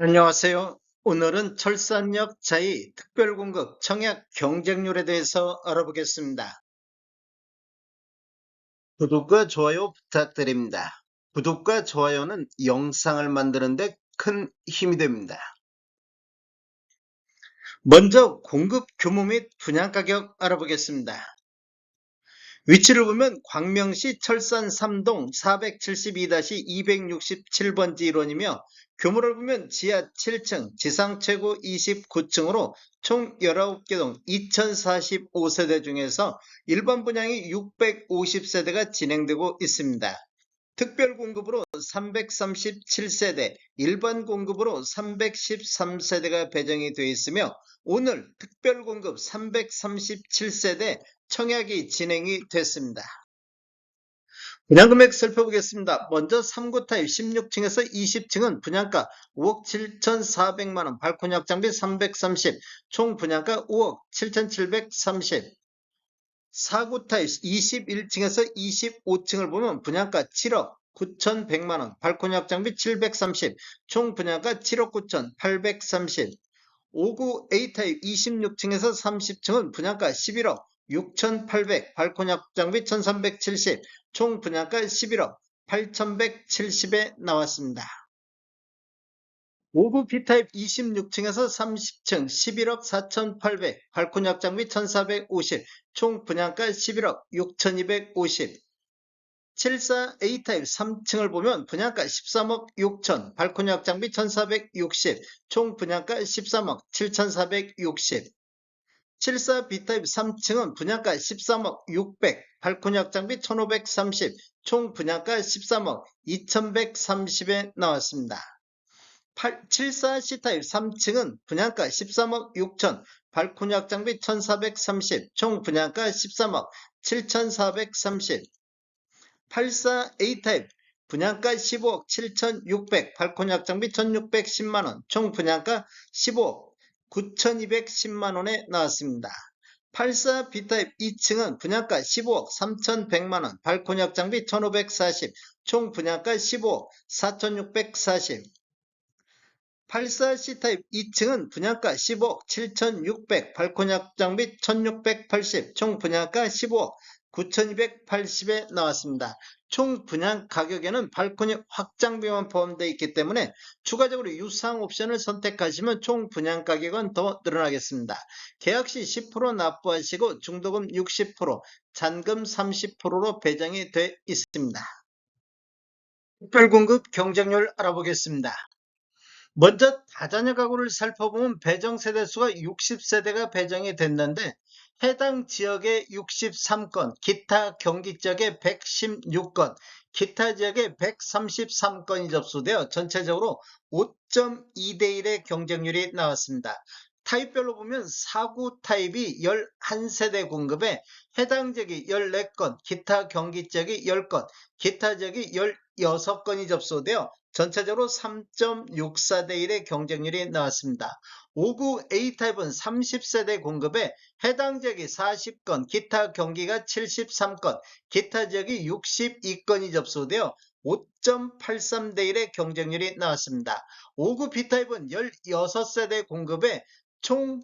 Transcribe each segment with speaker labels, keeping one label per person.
Speaker 1: 안녕하세요. 오늘은 철산역 자이 특별공급 청약 경쟁률에 대해서 알아보겠습니다. 구독과 좋아요 부탁드립니다. 구독과 좋아요는 영상을 만드는데 큰 힘이 됩니다. 먼저 공급 규모 및 분양 가격 알아보겠습니다. 위치를 보면 광명시 철산 3동 472-267번지 일원이며 규모를 보면 지하 7층, 지상 최고 29층으로 총 19개 동 2045세대 중에서 일반 분양이 650세대가 진행되고 있습니다. 특별 공급으로 337세대, 일반 공급으로 313세대가 배정이 되어 있으며 오늘 특별 공급 337세대 청약이 진행이 됐습니다. 분양금액 살펴보겠습니다. 먼저 3구 타입 16층에서 20층은 분양가 5억 7,400만원, 발코니 확장비 330, 총 분양가 5억 7,730. 4구 타입 21층에서 25층을 보면 분양가 7억 9,100만원, 발코니 확장비 730, 총 분양가 7억 9,830. 5구 A타입 26층에서 30층은 분양가 11억 6,800, 발코니 확장비 1,370, 총 분양가 11억 8,170에 나왔습니다. 5구 B타입 26층에서 30층 11억 4,800, 발코니 확장비 1,450, 총 분양가 11억 6,250. 74 A타입 3층을 보면 분양가 13억 6천, 발코니 확장비 1,460, 총 분양가 13억 7,460. 74 B타입 3층은 분양가 13억 600, 발코니 확장비 1530, 총 분양가 13억 2130에 나왔습니다. 74 C타입 3층은 분양가 13억 6천, 발코니 확장비 1430, 총 분양가 13억 7430. 84 A타입 분양가 15억 7600, 발코니 확장비 1610만원, 총 분양가 15억 9,210만원에 나왔습니다. 84 B타입 2층은 분양가 15억 3,100만원, 발코니 확장비 1,540, 총 분양가 15억 4,640. 84 C타입 2층은 분양가 10억 7,600, 발코니 확장비 1,680, 총 분양가 15억 9,280에 나왔습니다. 총 분양 가격에는 발코니 확장비만 포함되어 있기 때문에 추가적으로 유상 옵션을 선택하시면 총 분양 가격은 더 늘어나겠습니다. 계약 시 10% 납부하시고 중도금 60%, 잔금 30%로 배정이 돼 있습니다. 특별공급 경쟁률 알아보겠습니다. 먼저 다자녀 가구를 살펴보면 배정 세대수가 60세대가 배정이 됐는데 해당 지역의 63건, 기타 경기 지역의 116건, 기타 지역의 133건이 접수되어 전체적으로 5.2대 1의 경쟁률이 나왔습니다. 타입별로 보면 4구 타입이 11세대 공급에 해당 지역이 14건, 기타 경기 지역이 10건, 기타 지역이 16건이 접수되어 전체적으로 3.64대 1의 경쟁률이 나왔습니다. 5구 A타입은 30세대 공급에 해당 지역이 40건, 기타 경기가 73건, 기타 지역이 62건이 접수되어 5.83대 1의 경쟁률이 나왔습니다. 5구 B타입은 16세대 공급에 총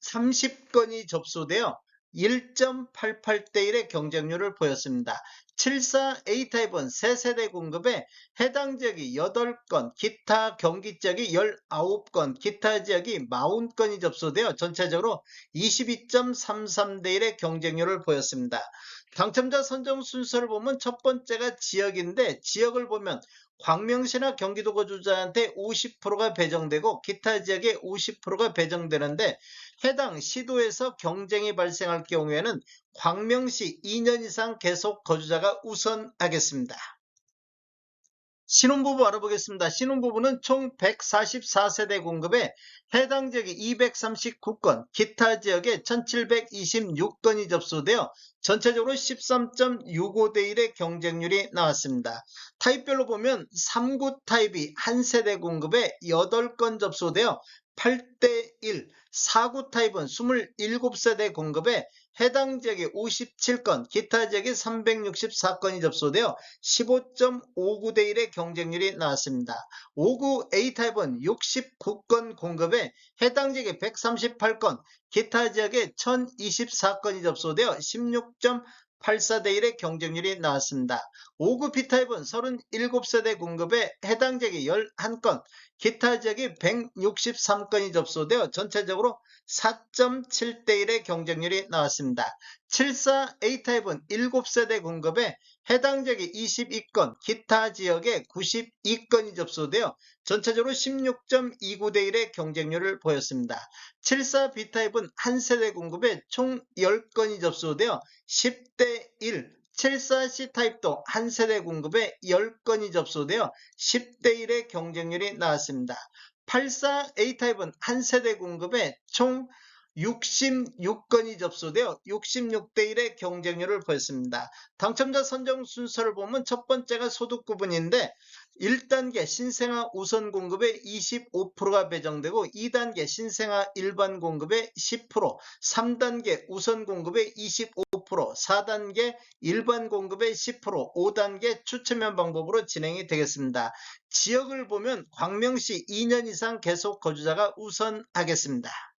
Speaker 1: 30건이 접수되어 1.88대 1의 경쟁률을 보였습니다. 74 A타입은 3세대 공급에 해당 지역이 8건, 기타 경기 지역이 19건, 기타 지역이 40건이 접수되어 전체적으로 22.33대 1의 경쟁률을 보였습니다. 당첨자 선정 순서를 보면 첫 번째가 지역인데 지역을 보면 광명시나 경기도 거주자한테 50%가 배정되고 기타 지역에 50%가 배정되는데 해당 시도에서 경쟁이 발생할 경우에는 광명시 2년 이상 계속 거주자가 우선하겠습니다. 신혼부부 알아보겠습니다. 신혼부부는 총 144세대 공급에 해당 지역이 239건, 기타 지역에 1726건이 접수되어 전체적으로 13.65대 1의 경쟁률이 나왔습니다. 타입별로 보면 3구 타입이 한 세대 공급에 8건 접수되어 8대1 4구 타입은 27세대 공급에 해당 지역이 57건, 기타 지역이 364건이 접수되어 15.59대 1의 경쟁률이 나왔습니다. 5구 A타입은 69건 공급에 해당 지역에 138건, 기타 지역에 1024건이 접수되어 16.84대 1의 경쟁률이 나왔습니다. 5구 B타입은 37세대 공급에 해당 지역이 11건, 기타 지역이 163건이 접수되어 전체적으로 4.7대 1의 경쟁률이 나왔습니다. 74 A타입은 7세대 공급에 해당 지역이 22건, 기타 지역에 92건이 접수되어 전체적으로 16.29대 1의 경쟁률을 보였습니다. 74 B타입은 한 세대 공급에 총 10건이 접수되어 10대 1, 74C 타입도 한 세대 공급에 10건이 접수되어 10대 1의 경쟁률이 나왔습니다. 84A 타입은 한 세대 공급에 총 66건이 접수되어 66대 1의 경쟁률을 보였습니다. 당첨자 선정 순서를 보면 첫 번째가 소득 구분인데 1단계 신생아 우선 공급에 25%가 배정되고 2단계 신생아 일반 공급에 10%, 3단계 우선 공급에 25%, 4단계 일반 공급에 10%, 5단계 추첨형 방법으로 진행이 되겠습니다. 지역을 보면 광명시 2년 이상 계속 거주자가 우선하겠습니다.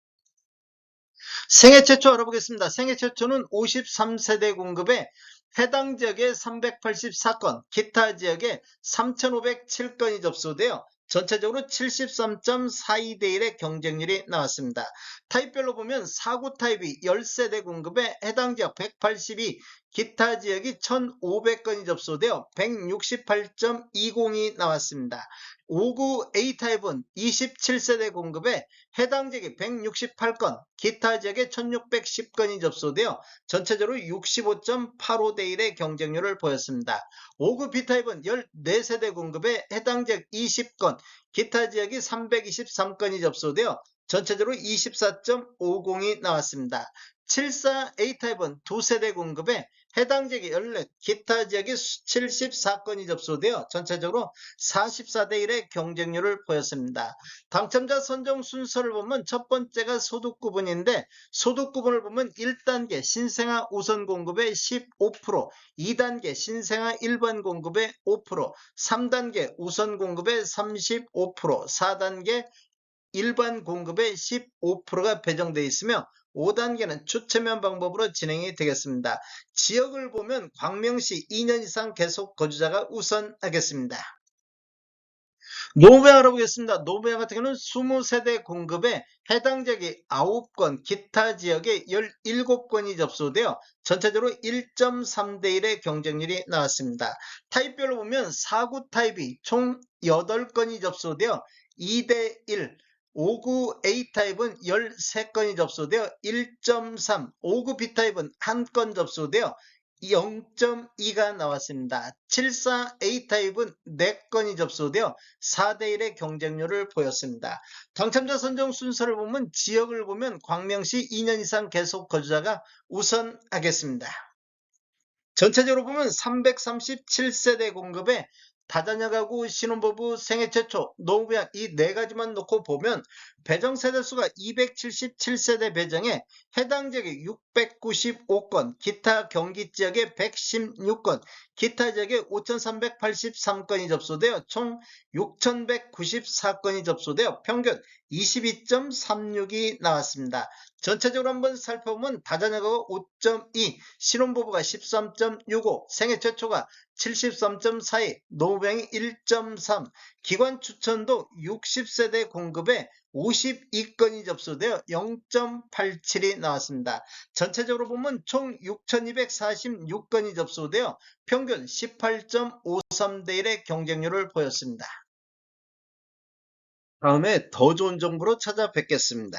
Speaker 1: 생애 최초 알아보겠습니다. 생애 최초는 53세대 공급에 해당 지역에 384건, 기타 지역에 3,507건이 접수되어 전체적으로 73.42대 1의 경쟁률이 나왔습니다. 타입별로 보면 4구 타입이 10세대 공급에 해당 지역 182, 기타 지역이 1,500건이 접수되어 168.20이 나왔습니다. 5구 A타입은 27세대 공급에 해당 지역이 168건, 기타 지역에 1610건이 접수되어 전체적으로 65.85대 1의 경쟁률을 보였습니다. 5구 B타입은 14세대 공급에 해당 지역 20건, 기타 지역이 323건이 접수되어 전체적으로 24.50이 나왔습니다. 74A타입은 두 세대 공급에 해당 지역이 14, 기타 지역이 74건이 접수되어 전체적으로 44대 1의 경쟁률을 보였습니다. 당첨자 선정 순서를 보면 첫 번째가 소득 구분인데 소득 구분을 보면 1단계 신생아 우선 공급의 15%, 2단계 신생아 일반 공급의 5%, 3단계 우선 공급의 35%, 4단계 일반 공급의 15%가 배정되어 있으며 5단계는 추첨형 방법으로 진행이 되겠습니다. 지역을 보면 광명시 2년 이상 계속 거주자가 우선하겠습니다. 노무양 알아보겠습니다. 노무양 같은 경우는 20세대 공급에 해당 지역이 9건, 기타 지역에 17건이 접수되어 전체적으로 1.3대 1의 경쟁률이 나왔습니다. 타입별로 보면 4구 타입이 총 8건이 접수되어 2대 1, 5구 A타입은 13건이 접수되어 1.3, 5구 B타입은 1건 접수되어 0.2가 나왔습니다. 74 A타입은 4건이 접수되어 4대1의 경쟁률을 보였습니다. 당첨자 선정 순서를 보면 지역을 보면 광명시 2년 이상 계속 거주자가 우선하겠습니다. 전체적으로 보면 337세대 공급에 다자녀 가구 신혼부부 생애 최초 노무양 이 네 가지만 놓고 보면 배정 세대수가 277세대 배정에 해당 지역에 695건 기타 경기 지역에 116건 기타 지역에 5383건이 접수되어 총 6194건이 접수되어 평균 22.36이 나왔습니다. 전체적으로 한번 살펴보면 다자녀가 5.2, 신혼부부가 13.65, 생애 최초가 73.42, 노무병이 1.3, 기관 추천도 60세대 공급에 52건이 접수되어 0.87이 나왔습니다. 전체적으로 보면 총 6,246건이 접수되어 평균 18.53대 1의 경쟁률을 보였습니다. 다음에 더 좋은 정보로 찾아뵙겠습니다.